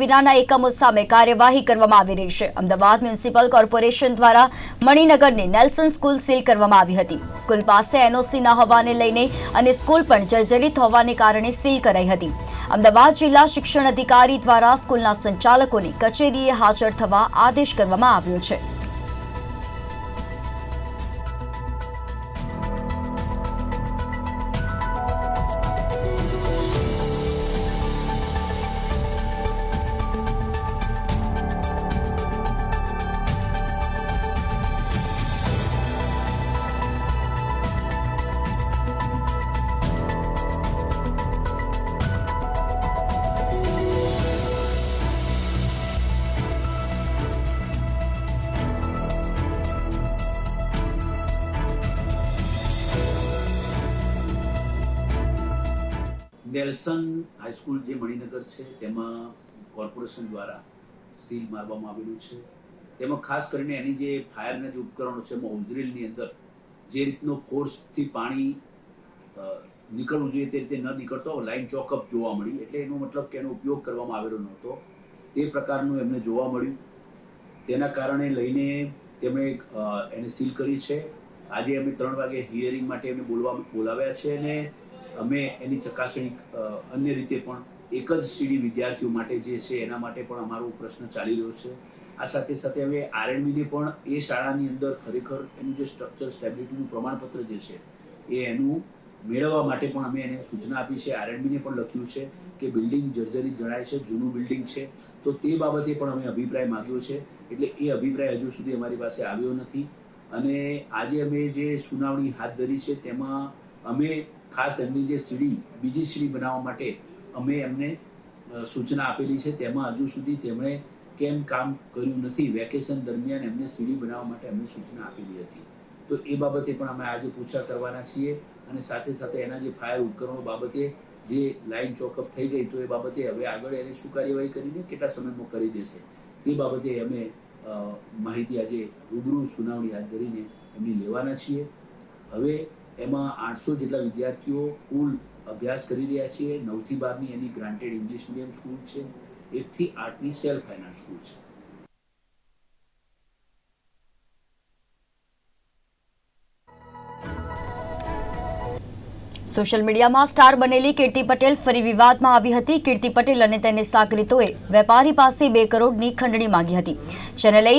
વિનાના એકમો સામે કાર્યવાહી કરવામાં આવી રહી છે. અમદાવાદ મ્યુનિસિપલ કોર્પોરેશન દ્વારા મણિનગરની નેલ્સન સ્કૂલ સીલ કરવામાં આવી હતી. સ્કૂલ પાસે એનઓસી ન હોવાને લઈને અને સ્કૂલ પણ જર્જરિત હોવાને કારણે સીલ કરાઈ હતી. અમદાવાદ જિલ્લા શિક્ષણ અધિકારી દ્વારા સ્કૂલના સંચાલકોને કચેરીએ હાજર થવા આદેશ કરવામાં આવ્યો છે. નેલ્સન હાઈસ્કૂલ જે મણિનગર છે, તેમાં કોર્પોરેશન દ્વારા સીલ મારવામાં આવેલું છે. તેમાં ખાસ કરીને એની જે ફાયરના જે ઉપકરણો છે, એમાં ઓઝરીલની અંદર જે રીતનો ફોર્સથી પાણી નીકળવું જોઈએ તે રીતે ન નીકળતો લાઈન ચોકઅપ જોવા મળી. એટલે એનો મતલબ કે એનો ઉપયોગ કરવામાં આવેલો નહોતો. તે પ્રકારનું એમને જોવા મળ્યું. તેના કારણે લઈને તેમણે એને સીલ કરી છે. આજે અમે ત્રણ વાગે હિયરિંગ માટે એમને બોલવા, બોલાવ્યા છે અને અમે એની ચકાસણી અન્ય રીતે પણ એક જ સીડી વિદ્યાર્થીઓ માટે જે છે એના માટે પણ અમારો પ્રશ્ન ચાલી રહ્યો છે. આ સાથે સાથે હવે આરએનબીને પણ એ શાળાની અંદર ખરેખર એનું જે સ્ટ્રક્ચર સ્ટેબિલિટીનું પ્રમાણપત્ર જે છે એ એનું મેળવવા માટે પણ અમે એને સૂચના આપી છે. આરએનબીને પણ લખ્યું છે કે બિલ્ડિંગ જર્જરી જણાય છે, જૂનું બિલ્ડિંગ છે. તો તે બાબતે પણ અમે અભિપ્રાય માંગ્યો છે. એટલે એ અભિપ્રાય હજુ સુધી અમારી પાસે આવ્યો નથી. અને આજે અમે જે સુનાવણી હાથ ધરી છે તેમાં અમે ખાસ એમની જે સીડી, બીજી સીડી બનાવવા માટે અમે એમને સૂચના આપેલી છે. તેમાં હજુ સુધી તેમણે કેમ કામ કર્યું નથી, વેકેશન દરમિયાન એમને સીડી બનાવવા માટે અમે સૂચના આપેલી હતી. તો એ બાબતે પણ અમે આજે પૂછા કરવાના છીએ અને સાથે સાથે એના જે ફાયર ઉપકરણો બાબતે જે લાઈન ચોકઅપ થઈ ગઈ તો એ બાબતે હવે આગળ એને શું કાર્યવાહી કરીને કેટલા સમયમાં કરી દેશે, તે બાબતે અમે માહિતી આજે રૂબરૂ સુનાવણી હાથ ધરીને એમની લેવાના છીએ. હવે એમાં આઠસો જેટલા વિદ્યાર્થીઓ કુલ અભ્યાસ કરી રહ્યા છે. નવથી બારની એની ગ્રાન્ટેડ ઇંગ્લિશ મીડિયમ સ્કૂલ છે. એકથી આઠની સેલ્ફ ફાઇનાન્સ સ્કૂલ છે. સોશિયલ મીડિયામાં સ્ટાર બનેલી કીર્તિ પટેલ ફરી વિવાદમાં આવી હતી. કીર્તિ પટેલ અને તેને સાગરીતોએ વેપારી પાસે બે કરોડની ખંડણી માંગી હતી. જેને લઈ